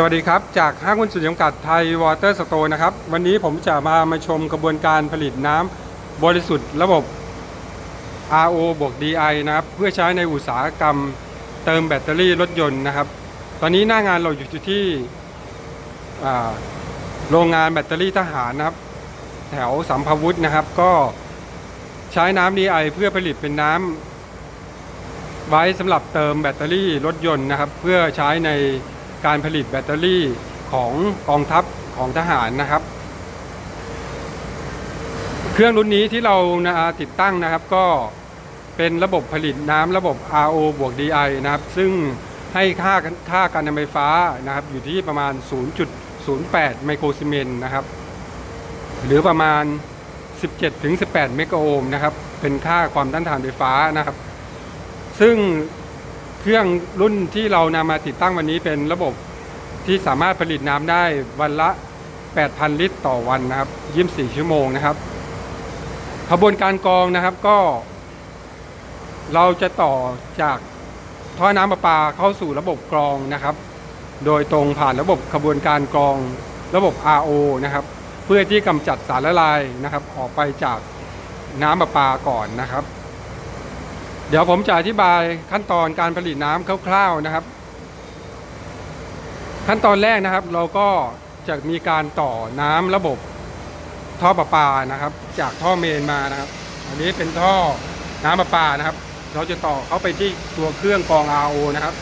สวัสดีครับ จากห้างหุ้นส่วนจำกัดไทยวอเตอร์สโตร์นะครับ วันนี้ผมจะมามาชมกระบวนการผลิตน้ำบริสุทธิ์ระบบ RO บวก DI นะครับ เพื่อใช้ในอุตสาหกรรมเติมแบตเตอรี่รถยนต์นะครับ ตอนนี้หน้างานเราอยู่ที่โรงงานแบตเตอรี่ทหารนะครับ แถวสัมภวุธนะครับ ก็ใช้น้ำ DI เพื่อผลิตเป็นน้ำไว้สำหรับเติมแบตเตอรี่รถยนต์นะครับ เพื่อใช้ใน การผลิตแบตเตอรี่ของกองทัพของทหารนะครับ เครื่องรุ่นนี้ที่เรานะติดตั้งนะครับก็เป็นระบบผลิตน้ำระบบ RO บวก DI นะครับ ซึ่งให้ค่าค่าการนำไฟฟ้านะครับ อยู่ที่ประมาณ 0.08 ไมโครซีเมนต์นะครับ หรือประมาณ 17-18 เมกะโอห์มนะครับ เป็นค่าความต้านทานไฟฟ้านะครับ ซึ่ง เครื่องรุ่นที่เรานำมาติดตั้งวันนี้เป็นระบบที่สามารถผลิตน้ำได้วันละ 8,000 ลิตรต่อวันนะครับ24ชั่วโมงนะครับขบวนการกรองนะครับก็ เราจะต่อจากท่อน้ำประปาเข้าสู่ระบบกรองนะครับ โดยตรงผ่านระบบขบวนการกรองระบบ RO นะครับ เพื่อที่กำจัดสารละลายนะครับ ออกไปจากน้ำประปาก่อนนะครับ เดี๋ยวผมจะอธิบายขั้นตอนการผลิตน้ำคร่าวๆนะครับ ขั้นตอนแรกนะครับ เราก็จะมีการต่อน้ำระบบท่อประปานะครับ จากท่อเมนมานะครับ อันนี้เป็นท่อน้ำประปานะครับ เราจะต่อเข้าไปที่ตัวเครื่องกรอง RO นะครับ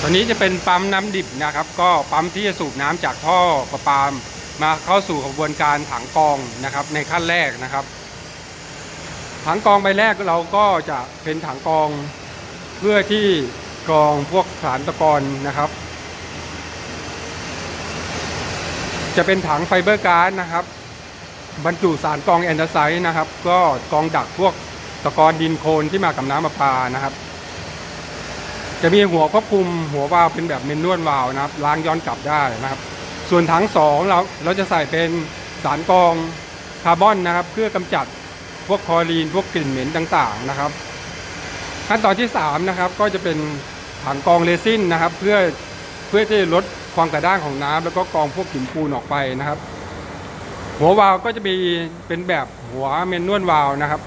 ตอนนี้จะเป็นปั๊มน้ำดิบนะครับ ก็ปั๊มที่จะสูบน้ำจากท่อประปา มาเข้าสู่กระบวนการถังกองนะครับในขั้นแรกนะครับ ถังกองใบแรกเราก็จะเป็นถังกองเพื่อที่กรองพวกสารตะกอนนะครับ จะเป็นถังไฟเบอร์การ์ดนะครับ บรรจุสารกรองแอนตาไซต์นะครับ ก็กรองดักพวกตะกอนดินโคลนที่มากับน้ำประปานะครับ จะมีหัวควบคุมหัววาล์วเป็นแบบเมนนวลวาล์วนะครับล้างย้อนกลับได้นะครับ ส่วนถังสองเราเราจะใส่เป็นสารกองคาร์บอนนะครับ เพื่อกำจัดพวกคอรีน พวกกลิ่นเหม็นต่างๆนะครับ ขั้นตอนที่3นะครับก็จะเป็นถังกองเรซินนะครับ เพื่อเพื่อที่จะลดความกระด้างของน้ำแล้วก็กองพวกกลิ่นปูนออกไปนะครับ หัววาล์วก็จะมีเป็นแบบหัวเมนนวลวาล์วนะครับ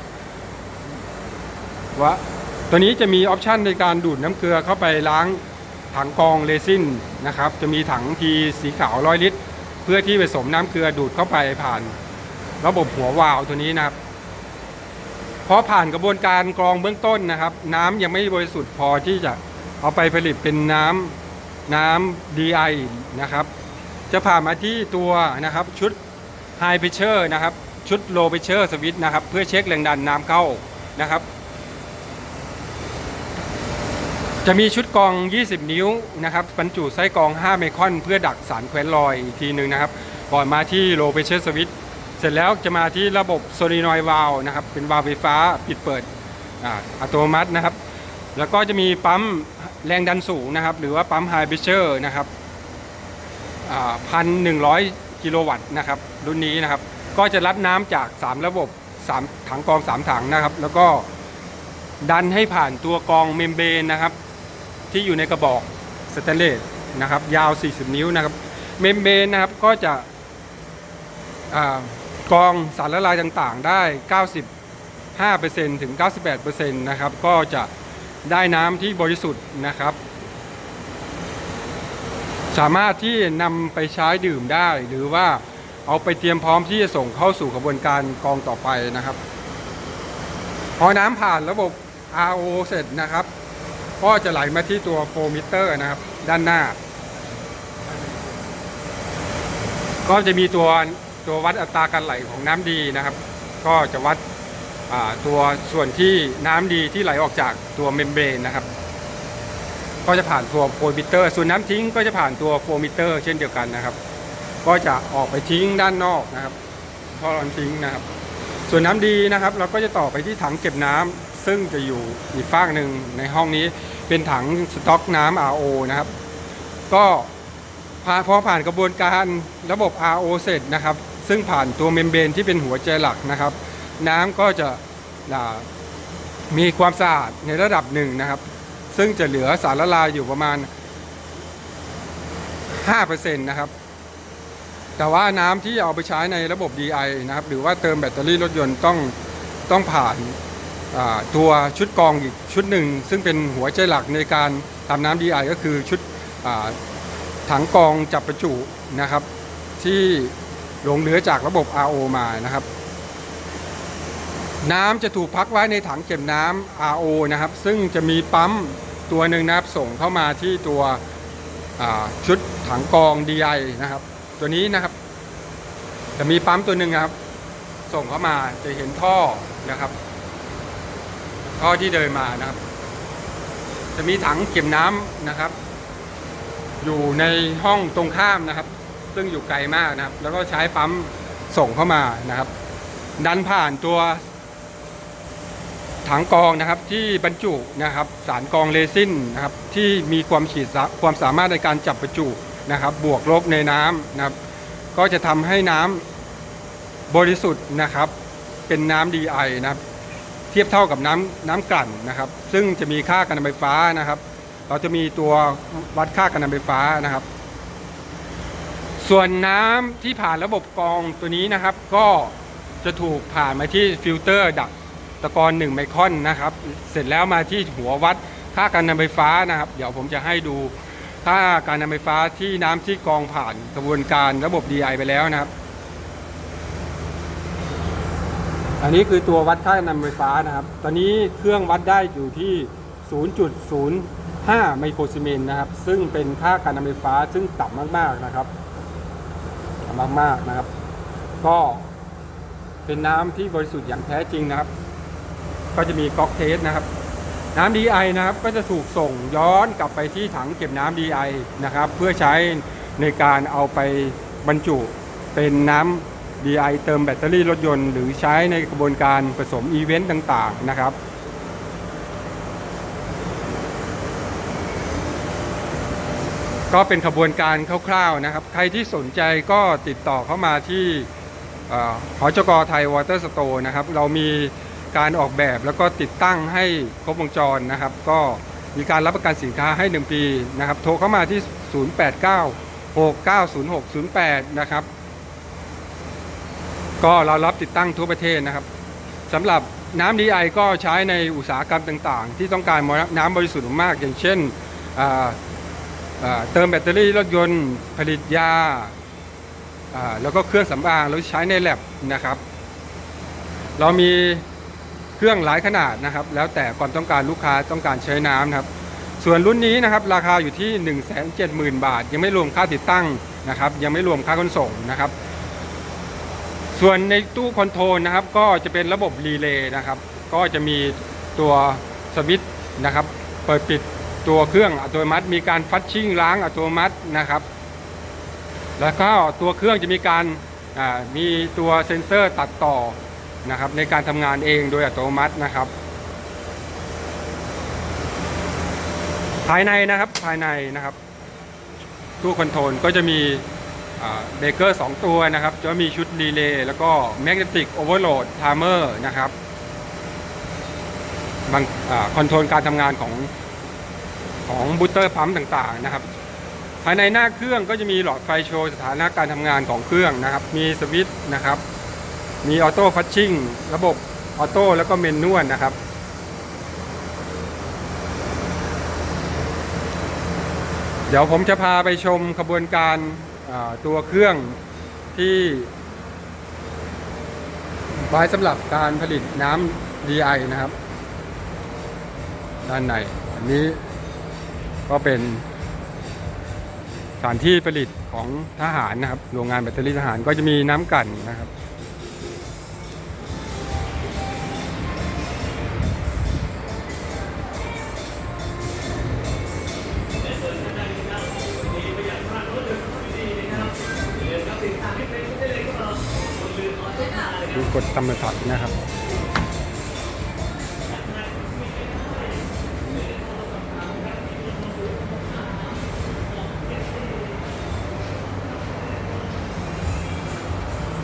ว่าตัวนี้จะมีออปชันในการดูดน้ำเกลือเข้าไปล้าง ถังกรองเรซินนะครับ จะมีถังทีสีขาวร้อยลิตร เพื่อที่ผสมน้ำเกลือดูดเข้าไปผ่าน ระบบหัววาล์วตัวนี้นะครับพอผ่านกระบวนการกรองเบื้องต้นนะครับ น้ำยังไม่บริสุทธิ์พอที่จะเอาไปผลิตเป็นน้ำน้ำ DI นะครับ จะผ่านมาที่ตัวนะครับชุด High Pressure นะครับ ชุด Low Pressure Switch นะครับ เพื่อเช็คแรงดันน้ำเข้านะครับ จะมีชุดกอง 20 นิ้วนะครับบรรจุไส้กอง5เมคอน เพื่อดักสารแควนลอยอีกทีหนึ่งนะครับ ก่อนมาที่ Low Pressure Switch เสร็จแล้วจะมาที่ระบบ Solenoid Valve นะครับ เป็นวาล์วไฟฟ้าปิดเปิดอ,อัตโนมัตินะครับ แล้วก็จะมีปั๊มแรงดันสูงนะครับ หรือว่าปั๊ม High Pressure นะครับพันหนึ่งร้อยกิโลวัตต์นะครับ รุ่นนี้นะครับ ก็จะรับน้ำจาก 3 ระบบ 3 ถังกอง 3 ถังนะครับ แล้วก็ดันให้ผ่านตัวกองเมมเบรนนะครับ ที่อยู่ในกระบอกสแตนเลสนะครับ ยาว 40 นิ้วนะครับ เมมเบนนะครับก็จะกรองสารละลายต่างๆ ได้ 95%ถึง 98%นะครับ ก็จะได้น้ำที่บริสุทธิ์นะครับ สามารถที่นำไปใช้ดื่มได้ หรือว่าเอาไปเตรียมพร้อมที่จะส่งเข้าสู่กระบวนการกรองต่อไปนะครับ พอน้ำผ่านระบบ RO เสร็จนะครับ ก็จะไหลมาที่ตัวโฟมิเตอร์นะครับ ด้านหน้า ก็จะมีตัวตัววัดอัตราการไหลของน้ำดีนะครับ ก็จะวัดตัวส่วนที่น้ำดีที่ไหลออกจากตัวเมมเบรนนะครับ ก็จะผ่านตัวโฟมิเตอร์ ส่วนน้ำทิ้งก็จะผ่านตัวโฟมิเตอร์เช่นเดียวกันนะครับ ก็จะออกไปทิ้งด้านนอกนะครับท่อน้ำทิ้งนะครับ ส่วนน้ำดีนะครับ เราก็จะต่อไปที่ถังเก็บน้ำ ซึ่งจะอยู่อีกฝากหนึ่งในห้องนี้เป็นถังสต็อกน้ำ RO นะครับ ก็พอผ่านกระบวนการระบบ RO เสร็จนะครับ ซึ่งผ่านตัวเมมเบรนที่เป็นหัวใจหลักนะครับ น้ำก็จะมีความสะอาดในระดับหนึ่งนะครับ ซึ่งจะเหลือสารละลายอยู่ประมาณ 5%นะครับแต่ว่าน้ำที่เอาไปใช้ในระบบ DI นะครับ หรือว่าเติมแบตเตอรี่รถยนต์ต้องต้องผ่าน ตัวชุดกองอีกชุดหนึ่ง ซึ่งเป็นหัวใจหลักในการทำน้ำ DI ก็คือชุดถังกองจับประจุนะครับ ที่หลงเหลือจากระบบ RO มานะครับ น้ำจะถูกพักไว้ในถังเก็บน้ำ RO นะครับ ซึ่งจะมีปั๊มตัวหนึ่งนะครับส่งเข้ามาที่ตัวชุดถังกอง DI นะครับ ตัวนี้นะครับ จะมีปั๊มตัวหนึ่งครับ ส่งเข้ามาจะเห็นท่อนะครับ ท่อที่เดินมานะครับ จะมีถังเก็บน้ำนะครับ อยู่ในห้องตรงข้ามนะครับ ซึ่งอยู่ไกลมากนะครับ แล้วก็ใช้ปั๊มส่งเข้ามานะครับ ดันผ่านตัว ถังกรองนะครับที่บรรจุนะครับ สารกรองเรซินนะครับ ที่มีความฉีดสะความสามารถในการจับประจุนะครับ บวกลบในน้ำนะครับ ก็จะทำให้น้ำบริสุทธิ์นะครับ เป็นน้ำ DI นะครับ เทียบเท่ากับน้ำน้ำกลั่นนะครับ ซึ่งจะมีค่าการนไฟฟ้านะครับ เราจะมีตัววัดค่าการนไฟฟ้านะครับ ส่วนน้ำที่ผ่านระบบกรองตัวนี้นะครับ ก็จะถูกผ่านมาที่ฟิลเตอร์ดักตะกอน1ไมครอนนะครับ เสร็จแล้วมาที่หัววัดค่าการนำไฟฟ้านะครับ เดี๋ยวผมจะให้ดูค่าการนำไฟฟ้าที่น้ำที่กรองผ่านกระบวนการระบบ DI ไปแล้วนะครับ อันนี้คือตัววัดค่าการนำไฟฟ้านะครับ ตอนนี้เครื่องวัดได้อยู่ที่ 0.05 ไมโครซีเมน์นะครับ ซึ่งเป็นค่าการนำไฟฟ้าซึ่งต่ำมากๆนะครับต่ำมากๆนะครับ ก็เป็นน้ำที่บริสุทธิ์อย่างแท้จริงนะครับ ก็จะมีก๊อกเทสนะครับ น้ำ DI นะครับก็จะถูกส่งย้อนกลับไปที่ถังเก็บน้ำ DI นะครับ เพื่อใช้ในการเอาไปบรรจุเป็นน้ำ DI เติมแบตเตอรี่รถยนต์ หรือใช้ในกระบวนการผสมอีเวนต์ต่างๆนะครับ ก็เป็นขบวนการคร่าวๆนะครับ ใครที่สนใจก็ติดต่อเข้ามาที่เอ่อหอจกไทยวอเตอร์สโตร์นะครับ เรามีการออกแบบแล้วก็ติดตั้งให้ครบวงจรนะครับ ก็มีการรับประกันสินค้าให้ 1 ปีนะครับ โทรเข้ามาที่ 089 690608 นะครับ ก็เรารับติดตั้งทั่วประเทศนะครับสำหรับน้ำ DI ก็ใช้ในอุตสาหกรรมต่างๆ ที่ต้องการน้ำบริสุทธิ์มาก อย่างเช่นเติมแบตเตอรี่รถยนต์ผลิตยาอ่าแล้วก็เครื่องสำอางแล้วใช้ในแลบนะครับ เรามีเครื่องหลายขนาดนะครับ แล้วแต่ความต้องการลูกค้าต้องการใช้น้ำนะครับ ส่วนรุ่นนี้นะครับราคาอยู่ที่ 1 7 0 0 0 0 บาท ยังไม่รวมค่าติดตั้งนะครับ ยังไม่รวมค่าขนส่งนะครับ ส่วนในตู้คอนโทรลนะครับ ก็จะเป็นระบบรีเลย์นะครับ ก็จะมีตัวสวิตช์นะครับ เปิดปิดตัวเครื่องอัตโนมัติมีการฟัดชิ่งล้างอัตโนมัตินะครับ แล้วก็ตัวเครื่องจะมีการมีตัวเซ็นเซอร์ตัดต่อนะครับ ในการทำงานเองโดยอัตโนมัตินะครับ ภายในนะครับภายในนะครับ ตู้คอนโทรลก็จะมี เบรกเกอร์สองตัวนะครับ จะมีชุดรีเลย์แล้วก็แมกเนติกโอเวอร์โหลดไทม์เมอร์นะครับบางคอนโทรลการทำงานของของบูตเตอร์ปั๊มต่างๆนะครับ ภายในหน้าเครื่องก็จะมีหลอดไฟโชว์สถานะการทำงานของเครื่องนะครับ มีสวิตช์นะครับ มีออโต้ฟัชชิ่งระบบออโต้แล้วก็เมนนวลนะครับเดี๋ยวผมจะพาไปชมขบวนการ ตัวเครื่องที่ไว้สำหรับการผลิตน้ำ DI นะครับ ด้านในอันนี้ก็เป็นสถานที่ผลิตของทหารนะครับ โรงงานแบตเตอรี่ทหารก็จะมีน้ำกลั่นนะครับ กดตำรวจนะครับ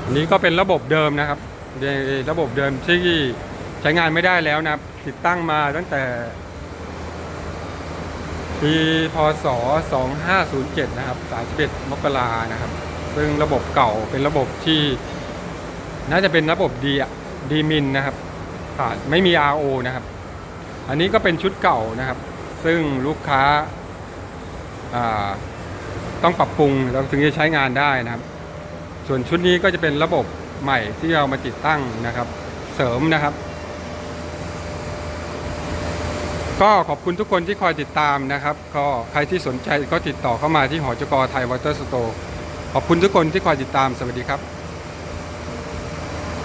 อันนี้ก็เป็นระบบเดิมนะครับในระบบเดิมที่ใช้งานไม่ได้แล้วนะครับ ติดตั้งมาตั้งแต่ปีพศ 2507 นะครับ 31 มกรานะครับ ซึ่งระบบเก่าเป็นระบบที่ น่าจะเป็นระบบดีอะดีมินนะครับขาดไม่มี RO นะครับ อันนี้ก็เป็นชุดเก่านะครับ ซึ่งลูกค้าาต้องปรับปรุงเราถึงจะใช้งานได้นะครับ ส่วนชุดนี้ก็จะเป็นระบบใหม่ที่เรามาติดตั้งนะครับ เสริมนะครับ ก็ขอบคุณทุกคนที่คอยติดตามนะครับ ก็ใครที่สนใจก็ติดต่อเข้ามาที่หอจกไทยวอเตอร์สโตร์ขอบคุณทุกคนที่คอยติดตามสวัสดีครับ